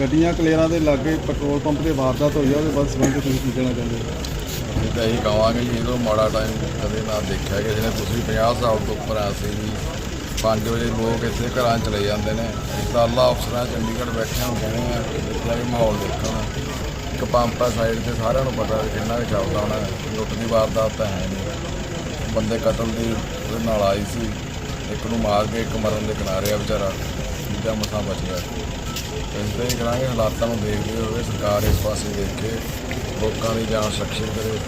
ਗੱਡੀਆਂ ਕਲੇਰਾਂ ਦੇ ਲਾਗੇ ਪੈਟਰੋਲ ਪੰਪ ਦੇ ਵਾਰਦਾਤ ਹੋਈ ਆ, ਉਹਦੇ ਬਾਅਦ ਸੰਬੰਧ ਤੁਸੀਂ ਕੀ ਕਹਿਣਾ ਚਾਹੁੰਦੇ ਹੋ? ਅਸੀਂ ਤਾਂ ਇਹੀ ਕਹਾਂਗੇ ਜੀ ਇਹਦੋਂ ਮਾੜਾ ਟਾਈਮ ਕਦੇ ਨਾ ਦੇਖਿਆ ਕਿ ਨੇ, ਤੁਸੀਂ 50 ਸਾਲ ਤੋਂ ਉੱਪਰ ਆ ਸੀ ਜੀ। 5 ਵਜੇ ਲੋਕ ਇੱਥੇ ਘਰਾਂ ਚਲੇ ਜਾਂਦੇ ਨੇ। ਇਤਾਲਾ ਅਫਸਰਾਂ ਚੰਡੀਗੜ੍ਹ ਬੈਠਿਆਂ ਹੁੰਦੇ ਨੇ ਇੱਥੇ ਵੀ ਮਾਹੌਲ ਦੇਖਣ ਇੱਕ ਪੰਪ ਆ ਸਾਈਡ ਤੇ, ਸਾਰਿਆਂ ਨੂੰ ਪਤਾ ਵੀ ਕਿੰਨਾ ਕੁ ਚੱਲਦਾ ਹੋਣਾ, ਲੁੱਟ ਦੀ ਵਾਰਦਾਤ ਤਾਂ ਹੈ ਨਹੀਂ। ਬੰਦੇ ਕਤਲ ਦੀ ਉਹਦੇ ਨਾਲ ਆਈ ਸੀ, ਇੱਕ ਨੂੰ ਮਾਰ ਕੇ ਇੱਕ ਮਰਨ ਦੇ ਕਿਨਾਰੇ ਆ ਵਿਚਾਰਾ, ਦੂਜਾ ਮਸਾ ਬਚ ਗਿਆ। ਤਰ੍ਹਾਂ ਹੀ ਕਰਾਂਗੇ ਹਾਲਾਤਾਂ ਨੂੰ ਦੇਖਦੇ ਹੋਏ ਸਰਕਾਰ ਇਸ ਪਾਸੇ ਦੇਖ ਕੇ ਲੋਕਾਂ ਦੀ ਜਾਨ ਸੁਰੱਖਿਅਤ ਕਰੇ।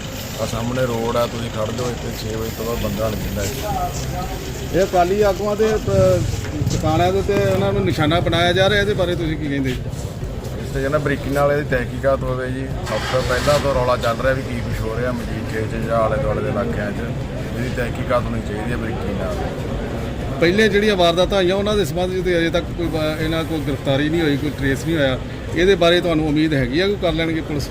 ਆ ਸਾਹਮਣੇ ਰੋਡ ਆ ਤੁਸੀਂ ਖੜ ਜਾਓ ਇੱਥੇ 6 ਵਜੇ ਤੋਂ ਬਾਅਦ ਬੰਦਾ ਨਹੀਂ ਇੱਥੇ। ਇਹ ਅਕਾਲੀ ਆਗੂਆਂ ਦੇ ਟਿਕਾਣਿਆਂ ਦੇ ਤੇ ਉਹਨਾਂ ਨੂੰ ਨਿਸ਼ਾਨਾ ਬਣਾਇਆ ਜਾ ਰਿਹਾ ਇਹਦੇ ਬਾਰੇ ਤੁਸੀਂ ਕੀ ਕਹਿੰਦੇ? ਇਸ ਤੇ ਕਹਿੰਦਾ ਬਰੀਕੀ ਨਾਲ ਇਹਦੀ ਤਹਿਕੀਕਾਤ ਹੋਵੇ ਜੀ। ਸਭ ਤੋਂ ਪਹਿਲਾਂ ਤੋਂ ਰੌਲਾ ਚੱਲ ਰਿਹਾ ਵੀ ਕੀ ਕੁਝ ਹੋ ਰਿਹਾ ਮਜੀਠੇ 'ਚ ਜਾਂ ਆਲੇ ਦੁਆਲੇ ਦੇ ਇਲਾਕਿਆਂ 'ਚ। ਇਹਦੀ ਤਹਿਕੀਕਾਤ ਹੋਣੀ ਚਾਹੀਦੀ ਹੈ ਬਰੀਕੀ ਨਾਲ। ਪਹਿਲੇ ਜਿਹੜੀਆਂ ਵਾਰਦਾਤਾਂ ਹੋਈਆਂ ਉਹਨਾਂ ਦੇ ਸੰਬੰਧ ਵਿੱਚ ਤੇ ਅਜੇ ਤੱਕ ਕੋਈ ਇਹਨਾਂ ਕੋਈ ਗ੍ਰਿਫਤਾਰੀ ਨਹੀਂ ਹੋਈ ਕੋਈ ਟ੍ਰੇਸ ਨਹੀਂ ਹੋਇਆ। ਇਹਦੇ ਬਾਰੇ ਤੁਹਾਨੂੰ ਉਮੀਦ ਹੈਗੀ ਆ ਕਿ ਕਰ ਲੈਣਗੇ ਪੁਲਿਸ?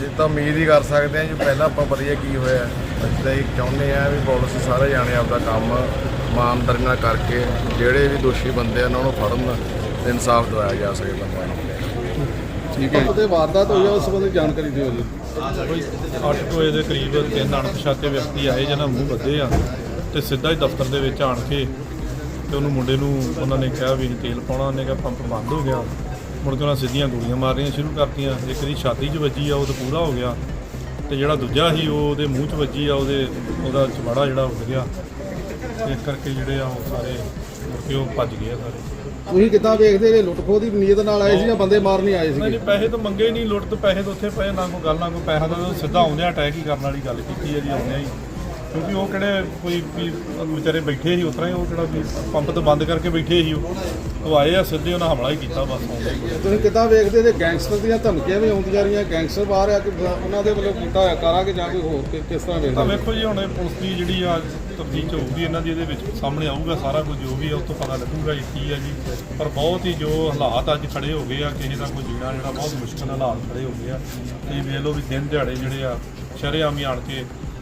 ਜੇ ਤਾਂ ਉਮੀਦ ਹੀ ਕਰ ਸਕਦੇ ਹਾਂ ਜੀ ਪਹਿਲਾਂ ਆਪਾਂ ਵਧੀਆ ਕੀ ਹੋਇਆ। ਅਸੀਂ ਤਾਂ ਇਹ ਚਾਹੁੰਦੇ ਆ ਵੀ ਪੁਲਿਸ ਸਾਰੇ ਜਾਣੇ ਆਪਦਾ ਕੰਮ ਇਮਾਨਦਾਰੀ ਨਾਲ ਕਰਕੇ ਜਿਹੜੇ ਵੀ ਦੋਸ਼ੀ ਬੰਦੇ ਆ ਉਹਨਾਂ ਨੂੰ ਫੜਨ ਤੇ ਇਨਸਾਫ ਦਿਵਾਇਆ ਜਾ ਸਕੇ ਬੰਦਿਆਂ ਨੂੰ। ਠੀਕ ਹੈ ਉਹਦੇ ਵਾਰਦਾਤ ਹੋਈ ਆ ਉਸ ਸੰਬੰਧੀ ਜਾਣਕਾਰੀ ਦਿਓ ਜੀ। ਕੋਈ 8 ਵਜੇ ਦੇ ਕਰੀਬ ਤਿੰਨ ਅਣਪਛਾਤੇ ਵਿਅਕਤੀ ਆਏ ਜਿਹਨਾਂ ਮੂੰਹ ਬੱਧੇ ਆ ਤੇ ਸਿੱਧਾ ਹੀ ਦਫ਼ਤਰ ਦੇ ਵਿੱਚ ਆਣ ਕੇ ਤੇ ਉਹਨੂੰ ਮੁੰਡੇ ਨੂੰ ਉਹਨਾਂ ਨੇ ਕਿਹਾ ਵੀ ਤੇਲ ਪਾਉਣਾ ਉਹਨੇ ਕਿਹਾ ਪੰਪ ਬੰਦ ਹੋ ਗਿਆ। ਮੁੜ ਕੇ ਉਹਨਾਂ ਸਿੱਧੀਆਂ ਗੋਲੀਆਂ ਮਾਰਨੀਆਂ ਸ਼ੁਰੂ ਕਰਤੀਆਂ। ਇੱਕ ਦੀ ਛਾਤੀ 'ਚ ਵੱਜੀ ਆ ਉਹ ਤਾਂ ਪੂਰਾ ਹੋ ਗਿਆ। ਤੇ ਜਿਹੜਾ ਦੂਜਾ ਸੀ ਉਹ ਉਹਦੇ ਮੂੰਹ 'ਚ ਵੱਜੀ ਆ ਉਹਦੇ ਉਹਦਾ ਚਮੜਾ ਜਿਹੜਾ ਉੱਡ ਗਿਆ। ਇਸ ਕਰਕੇ ਜਿਹੜੇ ਆ ਉਹ ਸਾਰੇ ਮੁੜ ਕੇ ਉਹ ਭੱਜ ਗਏ ਆ ਸਾਰੇ। ਤੁਸੀਂ ਕਿੱਦਾਂ ਵੇਖਦੇ ਜੇ ਲੁੱਟ ਖੋਹ ਦੀ ਨੀਅਤ ਨਾਲ ਆਏ ਸੀ ਜਾਂ ਬੰਦੇ ਮਾਰਨ ਹੀ ਆਏ ਸੀਗੇ? ਨਹੀਂ ਪੈਸੇ ਤਾਂ ਮੰਗੇ ਨਹੀਂ ਲੁੱਟ ਤਾਂ ਪੈਸੇ ਤਾਂ ਉੱਥੇ ਪਏ ਨਾ ਕੋਈ ਗੱਲ ਨਾ ਕੋਈ ਪੈਸਾ ਦਾ ਉਹ ਸਿੱਧਾ ਆਉਂਦਿਆਂ ਅਟੈਕ ਹੀ ਕਰਨ ਵਾਲੀ ਗੱਲ ਕੀਤੀ ਹੈ ਜੀ ਆਉਂਦਿਆਂ ਹੀ। ਕਿਉਂਕਿ ਉਹ ਕਿਹੜੇ ਕੋਈ ਵੀ ਵਿਚਾਰੇ ਬੈਠੇ ਸੀ ਉਤਰਾ ਹੀ ਉਹ ਕਿਹੜਾ ਵੀ ਪੰਪ ਤੋਂ ਬੰਦ ਕਰਕੇ ਬੈਠੇ ਸੀ ਉਹ। ਉਹ ਆਏ ਆ ਸਿੱਧੇ ਉਹਨਾਂ ਹਮਲਾ ਹੀ ਕੀਤਾ ਬਸ। ਤੁਸੀਂ ਕਿੱਦਾਂ ਵੇਖਦੇ ਜੇ ਗੈਂਗਸਟਰ ਦੀਆਂ ਧਮਕੀਆਂ ਵੀ ਆਉਂਦੀਆਂ ਰਹੀਆਂ ਗੈਂਗਸਟਰ ਬਾਹਰ ਆ ਕਿ ਉਹਨਾਂ ਦੇ ਵੱਲੋਂ ਕੀਤਾ ਹੋਇਆ ਕਾਰਾ ਕਿ ਜਾਂ ਕੋਈ ਹੋਰ ਕਿ- ਕਿਸ ਤਰ੍ਹਾਂ ਤਾਂ ਵੇਖਦੇ ਵੇਖੋ ਜੀ ਹੁਣ ਇਹ ਪੁਲਿਸ ਦੀ ਜਿਹੜੀ ਆ ਤਫਤੀਸ਼ ਹੋਊਗੀ ਇਹਨਾਂ ਦੀ ਇਹਦੇ ਵਿੱਚ ਸਾਹਮਣੇ ਆਊਗਾ ਸਾਰਾ ਕੁਝ ਜੋ ਵੀ ਹੈ ਉਸ ਤੋਂ ਪਤਾ ਲੱਗੂਗਾ ਜੀ ਕੀ ਹੈ ਜੀ। ਪਰ ਬਹੁਤ ਹੀ ਜੋ ਹਾਲਾਤ ਅੱਜ ਖੜੇ ਹੋ ਗਏ ਆ ਕਿਸੇ ਦਾ ਕੋਈ ਜੀਣਾ ਜਿਹੜਾ ਬਹੁਤ ਮੁਸ਼ਕਲ ਹਾਲਾਤ ਖੜੇ ਹੋ ਗਏ ਆ। ਤੁਸੀਂ ਵੇਖ ਲਓ ਵੀ ਦਿਨ ਦਿਹਾੜੇ ਜਿਹੜੇ ਆ ਸ਼ਰੇਆਮ ਹੀ ਆਣ ਕੇ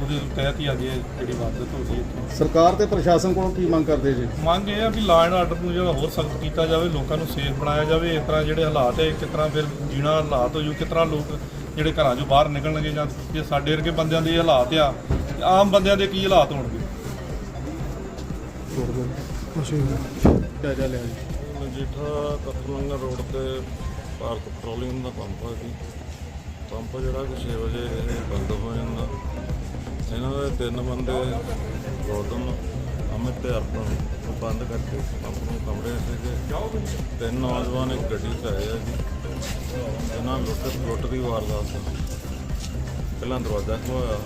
ਉਹਦੇ ਤਹਿਤ ਹੀ ਅੱਜ ਇਹ ਜਿਹੜੀ ਵਾਰਦਾਤ ਹੋ ਗਈ ਇੱਥੇ। ਸਰਕਾਰ ਤੇ ਪ੍ਰਸ਼ਾਸਨ ਕੋਲੋਂ ਕੀ ਮੰਗ ਕਰਦੇ ਜੀ? ਮੰਗ ਇਹ ਆ ਵੀ ਲਾਅ ਐਂਡ ਆਰਡਰ ਨੂੰ ਜਿਹੜਾ ਹੋਰ ਸਖਤ ਕੀਤਾ ਜਾਵੇ ਲੋਕਾਂ ਨੂੰ ਸੇਫ ਬਣਾਇਆ ਜਾਵੇ ਇਸ ਤਰ੍ਹਾਂ ਜਿਹੜੇ ਹਾਲਾਤ ਹੈ ਕਿਸ ਤਰ੍ਹਾਂ ਫਿਰ ਜੀਣਾ ਹਾਲਾਤ ਹੋ ਜੂ ਕਿਸ ਤਰ੍ਹਾਂ ਲੋਕ ਜਿਹੜੇ ਘਰਾਂ ਚੋਂ ਬਾਹਰ ਨਿਕਲਣਗੇ ਜਾਂ ਜੇ ਸਾਡੇ ਵਰਗੇ ਬੰਦਿਆਂ ਦੇ ਹਾਲਾਤ ਆ ਤੇ ਆਮ ਬੰਦਿਆਂ ਦੇ ਕੀ ਹਾਲਾਤ ਹੋਣਗੇ? ਜਾਇਜ਼ਾ ਲਿਆ ਜੀ ਮਜੀਠਾ ਕਤਲੰਗਾ ਰੋਡ ਤੇ ਭਾਰਤ ਪੈਟਰੋਲੀਅਮ ਦਾ ਪੰਪ ਹੈ ਜੀ। ਪੰਪ ਜਿਹੜਾ ਕਿ 6 ਵਜੇ ਬੰਦ ਹੋ ਜਾਂਦਾ। ਇਹਨਾਂ ਦੇ ਤਿੰਨ ਬੰਦੇ ਗੌਤਮ, ਅਮਿਤ ਤੇ ਅਰਪਣ ਨੂੰ ਬੰਦ ਕਰਕੇ ਪੰਪ ਨੂੰ ਕਮਰੇ ਸੀਗੇ। ਤਿੰਨ ਨੌਜਵਾਨ ਇੱਕ ਗੱਡੀ 'ਚ ਆਏ ਆ ਜੀ। ਇਹਨਾਂ ਲੁੱਟ ਲੁੱਟ ਦੀ ਵਾਰਦਾਤ ਪਹਿਲਾਂ ਦਰਵਾਜ਼ਾ ਖੋਇਆ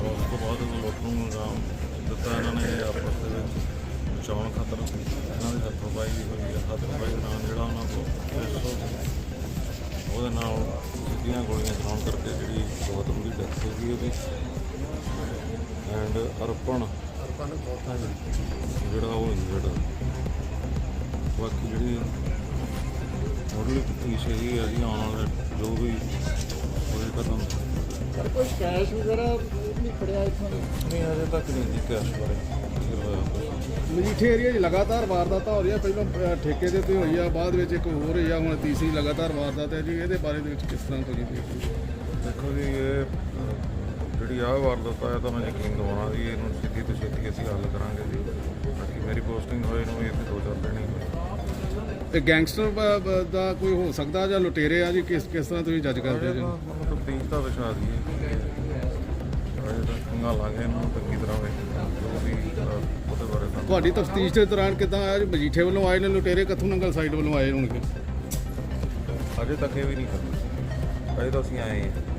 ਉਸ ਤੋਂ ਬਾਅਦ ਲੁੱਟ ਨੂੰ ਅੰਜਾਮ ਦਿੱਤਾ ਇਹਨਾਂ ਨੇ, ਆਪਸ ਦੇ ਵਿੱਚ ਬਚਾਉਣ ਖਾਤਰ। ਇਹਨਾਂ ਦੇ ਹੱਥੋਂ ਪਾਈ ਹੋਈ ਹੈ ਹੱਥ ਪਾਈ ਨਾਲ ਜਿਹੜਾ ਉਹਨਾਂ ਕੋਲ ਉਹਦੇ ਨਾਲ ਸਿੱਧੀਆਂ ਗੋਲੀਆਂ ਚਲਾਉਣ ਕਰਕੇ ਜਿਹੜੀ ਗੌਤਮ ਦੀ ਡੈਥ ਹੋ ਗਈ ਉਹਦੀ। ਐਂਡ ਅਰਪਣ। ਜਿਹੜਾ ਉਹ ਇੰਜਰਡ ਬਾਕੀ ਜਿਹੜੀ ਮੁੱਢਲੀ ਤਫਤੀਸ਼ ਹੈਗੀ ਹੈ ਜੀ ਆਉਣ ਵਾਲੇ ਜੋ ਵੀ ਹੋਏ ਕਦਮ। ਕੋਈ ਕੈਸ਼ ਵਗੈਰਾ ਨਹੀਂ ਖੜਿਆ ਇੱਥੋਂ। ਨਹੀਂ ਅਜੇ ਤੱਕ ਨਹੀਂ ਜੀ ਕੈਸ਼ ਬਾਰੇ। ਮਜੀਠੇ ਏਰੀਆ 'ਚ ਲਗਾਤਾਰ ਵਾਰਦਾਤਾਂ ਹੋ ਰਹੀਆਂ। ਪਹਿਲਾਂ ਅ, ਠੇਕੇ ਦੇ ਉੱਤੇ ਹੋਈ ਆ ਬਾਅਦ ਵਿੱਚ ਇੱਕ ਹੋਰ ਹੋਈ ਆ ਹੁਣ ਤੀਸਰੀ ਲਗਾਤਾਰ ਵਾਰਦਾਤ ਹੈ ਜੀ। ਇਹਦੇ ਬਾਰੇ ਦੇ ਵਿੱਚ ਕਿਸ ਤਰ੍ਹਾਂ ਕੋਈ ਦੇਖਦੇ ਦੇਖੋ ਜੀ ਇਹ ਅਹ, ਜਿਹੜੀ ਆਹ ਵਾਰਦਾਤ ਆ ਇਹ ਤਾਂ ਮੈਂ ਯਕੀਨ ਦਵਾਉਣਾ ਵੀ ਇਹਨੂੰ ਛੇਤੀ ਤੋਂ ਛੇਤੀ ਅਸੀਂ ਹੱਲ ਕਰਾਂਗੇ ਜੀ। ਬਾਕੀ ਮੇਰੀ ਪੋਸਟਿੰਗ ਹੋਏ ਨੂੰ ਇੱਥੇ ਦੋ ਚਾਰ ਦਿਨ ਹੀ ਹੋਏ। ਤੇ ਗੈਂਗਸਟਰ ਬ- ਬ- ਦਾ ਕੋਈ ਹੋ ਸਕਦਾ ਜਾਂ ਲੁਟੇਰੇ ਆ ਜੀ? ਕਿਸ ਕਿਸ ਤਰ੍ਹਾਂ ਤੁਸੀਂ ਜੱਜ ਕਰਦੇ ਅਜੇ ਜੀ? ਮਤਲਬ ਤੀਜ ਦਾ ਵਿਸ਼ਾ ਦੀ ਅਜੇ ਤਾਂ ਖੰਗਾਲਾਂਗੇ ਇਹਨੂੰ ਚੰਗੀ ਤਰ੍ਹਾਂ ਵੇ ਜੋ ਵੀ ਅਹ, ਉਹਦੇ ਬਾਰੇ ਸਾਨੂੰ ਤੁਹਾਡੀ ਤਫਤੀਸ਼ ਦੇ ਦੌਰਾਨ ਕਿਦਾਂ ਆਇਆ ਜੀ ਮਜੀਠੇ ਵੱਲੋਂ ਆਏ ਨੇ ਲੁਟੇਰੇ ਕਿੱਥੋਂ ਨੰਗਲ ਸਾਈਡ ਵੱਲੋਂ ਆਏ ਹੋਣਗੇ। ਅਜੇ ਤੱਕ ਇਹ ਵੀ ਨਹੀਂ ਕਰਦਾ ਅਜੇ ਤਾਂ ਅਸੀਂ ਆਏ ਹਾਂ।